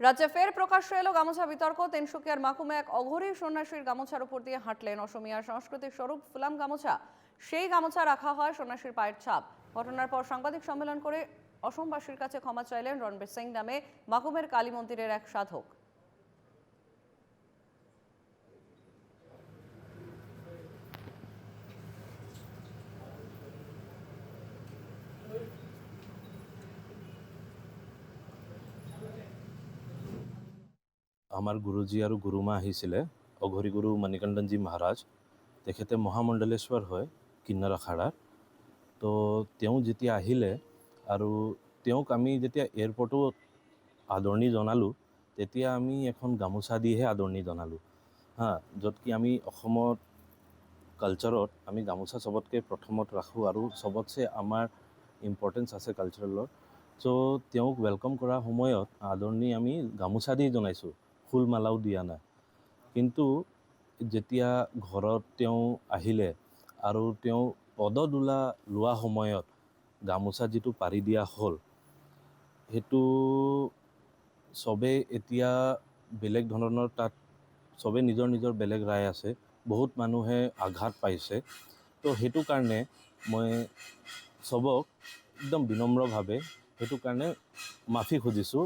রাজ্যে ফের প্রকাশ্য এলো গামোছা বিতর্ক। তিনসুকিয়ার মাকুমে এক অঘরী সন্ন্যাসীর গামোছার উপর দিয়ে হাঁটলেন অসমিয়ার সংস্কৃতির স্বরূপ ফুলাম গামোছা। সেই গামোছা রাখা হয় সন্ন্যাসীর পায়ের ছাপ। ঘটনার পর সাংবাদিক সম্মেলন করে অসমবাসীর কাছে ক্ষমা চাইলেন রণবীর সিং নামে মাকুমের কালী মন্দিরের এক সাধক। আমাৰ গুৰুজী আৰু গুৰুমা আহিছিলে, অঘৰী গুৰু মণিকণ্ডনজী মহাৰাজ, তেখেতে মহামণ্ডলেশ্বৰ হয়, কিন্নৰ আখাৰাৰ তো তেওঁ যেতিয়া আহিলে আৰু তেওঁক আমি যেতিয়া এয়াৰপৰ্টত আদৰণি জনালোঁ, তেতিয়া আমি এখন গামোচা দিহে আদৰণি জনালোঁ। হা, য'ত কি আমি অসমত কালচাৰত আমি গামোচা চবতকৈ প্ৰথমত ৰাখোঁ আৰু চবতছে আমাৰ ইম্পৰ্টেঞ্চ আছে কালচাৰেলৰ চ' তেওঁক ৱেলকাম কৰাৰ সময়ত আদৰণি আমি গামোচা দি জনাইছোঁ। ফুল মালাও দিয়া নাই। কিন্তু যেতিয়া ঘৰত তেওঁ আহিলে আৰু তেওঁ পদদোলা লোৱা সময়ত গামোচা যিটো পাৰি দিয়া হ'ল সেইটো চবেই এতিয়া বেলেগ ধৰণৰ তাত চবেই নিজৰ নিজৰ বেলেগ ৰায় আছে বহুত মানুহে আঘাত পাইছে। তো সেইটো কাৰণে মই চবক একদম বিনম্ৰভাৱে সেইটো কাৰণে মাফি খুজিছোঁ।